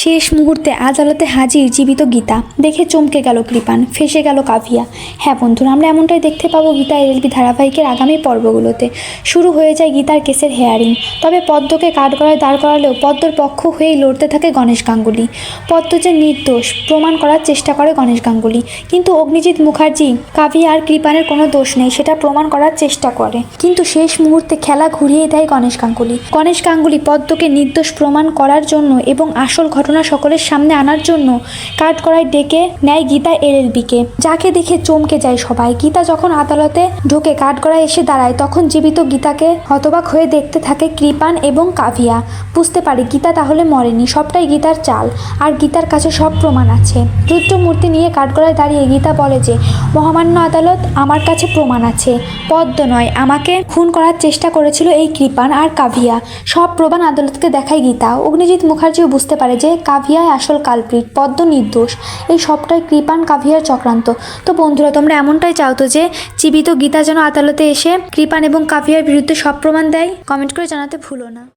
শেষ মুহূর্তে আদালতে হাজির জীবিত গীতা। দেখে চমকে গেল কৃপান, ফেসে গেল কাভিয়া হ্যাঁ বন্ধুরা, আমরা এমনটাই দেখতে পাবো গীতা এলবি ধারাবাহিকের আগামী পর্বগুলোতে। শুরু হয়ে যায় গীতার কেসের হেয়ারিং। তবে পদ্মকে কাঠগড়ায় দাঁড় করালেও পদ্মর পক্ষ হয়েই লড়তে থাকে গণেশ গাঙ্গুলি। পদ্ম যে নির্দোষ, প্রমাণ করার চেষ্টা করে গণেশ গাঙ্গুলি। কিন্তু অগ্নিজিৎ মুখার্জি কাভিয়া আর কৃপানের কোনো দোষ নেই, সেটা প্রমাণ করার চেষ্টা করে। কিন্তু শেষ মুহূর্তে খেলা ঘুরিয়ে দেয় গণেশ গাঙ্গুলি। গণেশ গাঙ্গুলি পদ্মকে নির্দোষ প্রমাণ করার জন্য এবং আসল ঘটনা সকলের সামনে আনার জন্য কাঠগড়ায় ডেকে নেয় গীতা এলএলবিকে। যাকে দেখে চমকে যায় সবাই। গীতা যখন আদালতে ঢোকে কাঠগড়ায় এসে দাঁড়ায়, তখন জীবিত গীতাকে হতবাক হয়ে দেখতে থাকে কৃপান এবং কাভিয়া। বুঝতে পারি, গীতা তাহলে মরেনি, সবটাই গীতার চাল, আর গীতার কাছে সব প্রমাণ আছে। রুদ্রমূর্তি নিয়ে কাঠগড়ায় দাঁড়িয়ে গীতা বলে যে, মহামান্য আদালত, আমার কাছে প্রমাণ আছে। পদ্ম নয়, আমাকে খুন করার চেষ্টা করেছিল এই কৃপান আর কাভিয়া। সব প্রমাণ আদালতকে দেখায় গীতা। অগ্নিজিৎ মুখার্জিও বুঝতে পারে যে কাভিয়াই আসল কালপ্রিট, পদ্ম নির্দোষ। এই সবটাই কৃপান কাভিয়ার চক্রান্ত। তো বন্ধুরা, তোমরা এমনটাই চাও তো যে, জীবিত গীতা যেন আদালতে এসে কৃপান এবং কাভিয়ার বিরুদ্ধে সব প্রমাণ দেয়? কমেন্ট করে জানাতে ভুলো না।